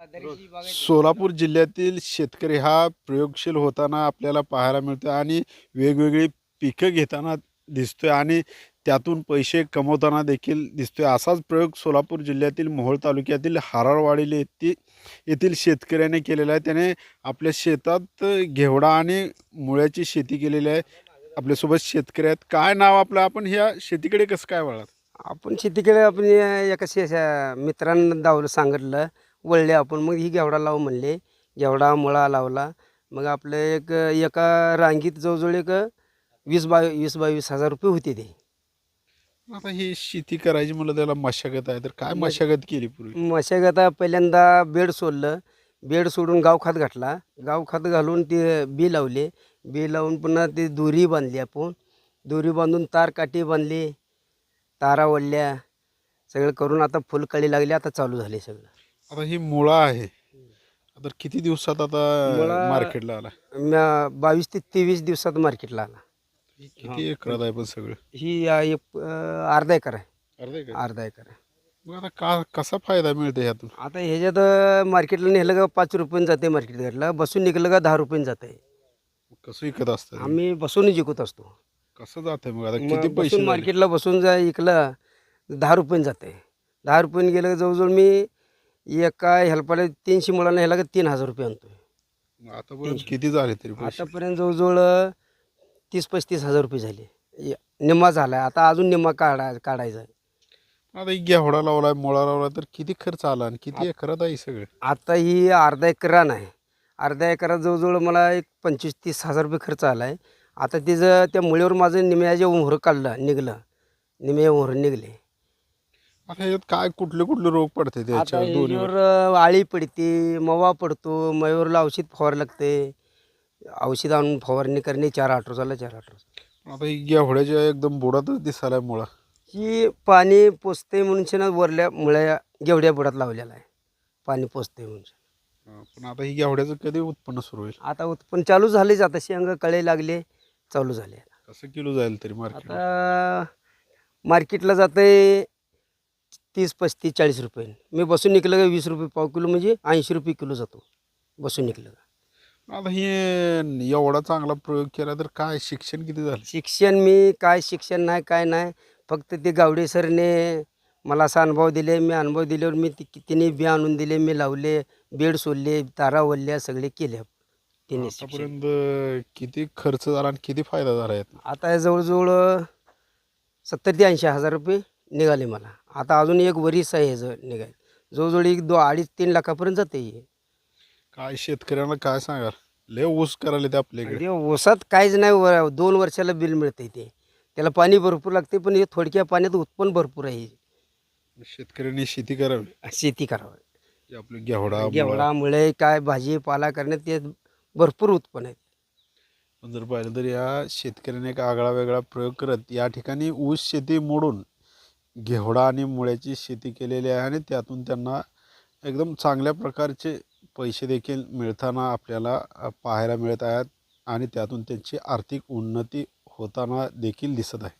सोलापूर जिल्ह्यातील शेतकरी हा प्रयोगशील होताना आपल्याला पाहायला मिळतो आणि वेगवेगळी पिकं घेताना दिसतोय आणि त्यातून पैसे कमवताना देखील दिसतोय. असाच प्रयोग सोलापूर जिल्ह्यातील मोहोळ तालुक्यातील हाराळवाडी येथील येथील शेतकऱ्याने केलेला आहे. त्याने आपल्या शेतात घेवडा आणि मुळ्याची शेती केलेली आहे. आपल्यासोबत शेतकरी आहेत. काय नाव आपलं? आपण ह्या शेतीकडे कसं काय वळात? आपण शेतीकडे आपण एका मित्रांना दावलं सांगितलं. वळले आपण. मग ही घेवडा लावू म्हणले. घेवडा मुळा लावला. मग आपलं एक एका रांगीत जवळजवळ एक वीस बावी वीस बावीस हजार रुपये होते ते. आता ही शेती करायची म्हणलं त्याला मशागत आहे. तर काय मशागत केली पूर्वी? मशागत पहिल्यांदा बेड सोडलं. बेड सोडून गावखात घातला. गावखात घालून ते बी लावले. बी लावून पुन्हा ते दोरी बांधली आपण. दोरी बांधून तार काठी बांधली. तारा ओढल्या. सगळं करून आता फुलकळी लागली. आता चालू झाले सगळं. आता ही मुळा आहे. आता किती दिवसात आता मुळा- मार्केटला आला? बावीस ते तेवीस दिवसात मार्केटला आला. किती एकरात आहे पण सगळं? ही एक, अं, अर्धा एकर आहे. अर्धे का अर्धा एकर आहे. मग आता का कसा फायदा मिळतो ह्यातून? आता ह्याच्यात मार्केटला नेलं का पाच रुपयानं जाते मार्केट घातलं बसून निघलं का दहा रुपयानं जाते. कसं विकत असतं आम्ही बसूनच जिंकत असतो. कसं जाते मग? आता मग किती पैसे बसून झाले? मार्केटला बसून जा इकलं दहा रुपयानं जाते. दहा रुपयानं गेलं का जवळजवळ मी एका हेल्पाला तीनशे मुलांना ह्याला का तीन हजार रुपये आणतोय. मग आतापर्यंत किती झाले तरी पैसे? आतापर्यंत जवळजवळ तीस पस्तीस हजार रुपये झाले. य- निम्मा झाला आहे आता अजून निम्मा काढा काढायचा आहे. आता ही घेवडा लावलाय मुळा लावला तर किती खर्च आला आणि किती एकरात आहे सगळं? आता ही अर्धा एकर रान आहे अर्ध्या एकरात जवळजवळ मला एक पंचवीस तीस हजार रुपये खर्च आला आहे आता तिचं त्या मुळीवर माझं निम्याचे उंहरं काढलं निघलं. निम्या उंहरं निघले. आता ह्याच्यात काय कुठले कुठले रोग पडते आता त्याच्या दोन्ही ह्याच्यावर अं, आळी पडते मवा पडतो मयूरला औषध फवार लागते. औषध आणून फवारणी करणे चार आठ रोजाला चार आठ रोज. आता ही घेवड्याच्या एकदम बुडातच दिसायला मुळा. ही पाणी पोचते म्हणून शे ना वरल्या मुळ्या गेवड्या बुडात लावलेला आहे. पाणी पोचते म्हणून पण आता ही घेवड्याचं कधी उत्पन्न सुरू होईल? आता उत्पन्न चालू झालेच आता शेंग कळे लागले चालू झाले. कसं किलो जाईल तरी मार्केट आता मार्केटला जाते तीस पस्तीस चाळीस रुपये. मी बसून निघलं का वीस रुपये पाव किलो म्हणजे ऐंशी रुपये किलो जातो. बसून निघलं का. आता हे एवढा चांगला प्रयोग केला तर काय शिक्षण किती झालं? शिक्षण मी काय शिक्षण नाही काय नाही. फक्त ते गावडे सरने मला असा अनुभव दिले. मी अनुभव दिल्यावर मी ति तिने बी आणून दिले मी लावले बेड सोडले तारा ओढल्या सगळे केले तिने शिक्षण. आतापर्यंत किती खर्च झाला आणि किती फायदा झाला यात आता जवळजवळ सत्तर ते ऐंशी हजार रुपये निघाले मला. आता अजून एक वरीस आहे ह्याचं निघाल. जवळजवळ एक दो अडीच तीन लाखापर्यंत जाते हे. काय शेतकऱ्यांना काय सांगाल? लय ऊस करायला ते आपल्याकडे म्हणजे ओसात काहीच नाही वर- दोन वर्षाला बिल मिळते ते. त्याला पाणी भरपूर लागते पण हे थोडक्या पाण्यात उत्पन्न भरपूर आहे. शेतकऱ्यांनी शेती करावी. शेती करावं. जे आपलं घेवडा मुळा. घेवडा मुळे काय भाजीपाला करण्यात ते भरपूर उत्पन्न आहे पण जर पाहिलं तर या शेतकऱ्याने एक आगळा वेगळा प्रयोग करत या ठिकाणी ऊस शेती मोडून घेवडा आणि मुळ्याची शेती केलेली आहे आणि त्यातून त्यांना एकदम चांगल्या प्रकारचे पैसे देखील मिळताना आपल्याला पाहायला मिळत आहेत आणि त्यातून त्यांची आर्थिक उन्नती होताना देखील दिसत आहे.